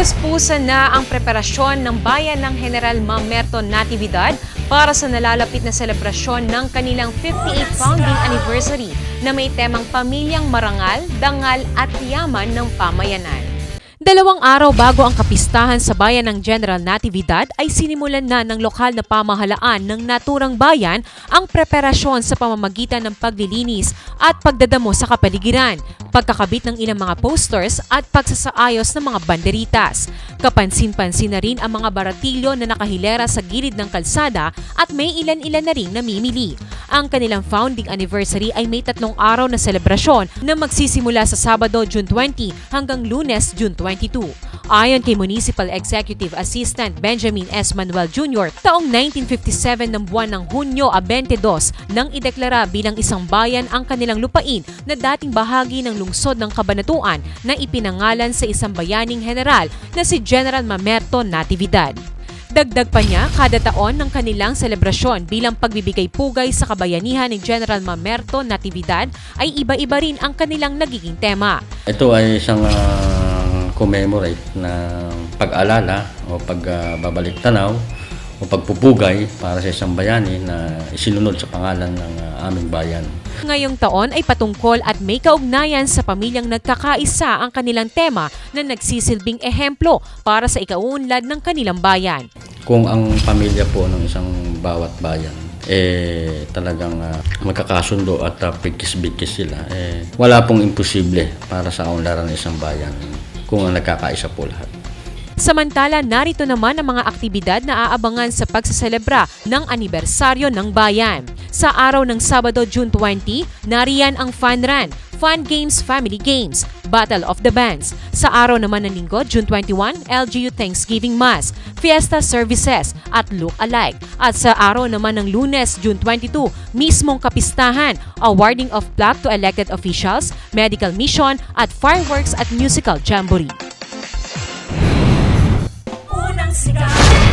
Puspusan na ang preparasyon ng bayan ng General Mamerto Natividad para sa nalalapit na selebrasyon ng kanilang 58th founding anniversary na may temang pamilyang marangal, dangal at yaman ng pamayanan. Dalawang araw bago ang kapistahan sa bayan ng General Natividad ay sinimulan na ng lokal na pamahalaan ng naturang bayan ang preparasyon sa pamamagitan ng paglilinis at pagdadamo sa kapaligiran, pagkakabit ng ilang mga posters at pagsasaayos ng mga banderitas. Kapansin-pansin na rin ang mga baratilyo na nakahilera sa gilid ng kalsada at may ilan-ilan na ring namimili. Ang kanilang founding anniversary ay may tatlong araw na selebrasyon na magsisimula sa Sabado, June 20 hanggang Lunes, June 22. Ayon kay Municipal Executive Assistant Benjamin S. Manuel Jr., taong 1957 ng buwan ng Hunyo a 22 nang ideklara bilang isang bayan ang kanilang lupain na dating bahagi ng lungsod ng Kabanatuan na ipinangalan sa isang bayaning general na si General Mamerto Natividad. Dagdag pa niya, kada taon ng kanilang selebrasyon bilang pagbibigay pugay sa kabayanihan ni General Mamerto Natividad ay iba-iba rin ang kanilang nagiging tema. Ito ay isang ah, commemorate na pag-alala o pagbabalik tanaw o pagpupugay para sa isang bayani na isinunod sa pangalan ng ah, aming bayan. Ngayong taon ay patungkol at may kaugnayan sa pamilyang nagkakaisa ang kanilang tema na nagsisilbing ehemplo para sa ikauunlad ng kanilang bayan. Kung ang pamilya po ng isang bawat bayan eh talagang ah, magkakasundo at uh, bigkis-bigkis sila eh wala pong imposible para sa kaunlaran ng isang bayan kung ang nagkakaisa po lahat. Samantala, narito naman ang mga aktibidad na aabangan sa pagsaselebra ng anibersaryo ng bayan. Sa araw ng Sabado, June 20, nariyan ang Fun Run, Fun Games Family Games, Battle of the Bands. Sa araw naman ng Linggo, June 21, LGU Thanksgiving Mass, Fiesta Services at Look Alike. At sa araw naman ng Lunes, June 22, mismong kapistahan, awarding of plaque to elected officials, medical mission at fireworks at musical jamboree.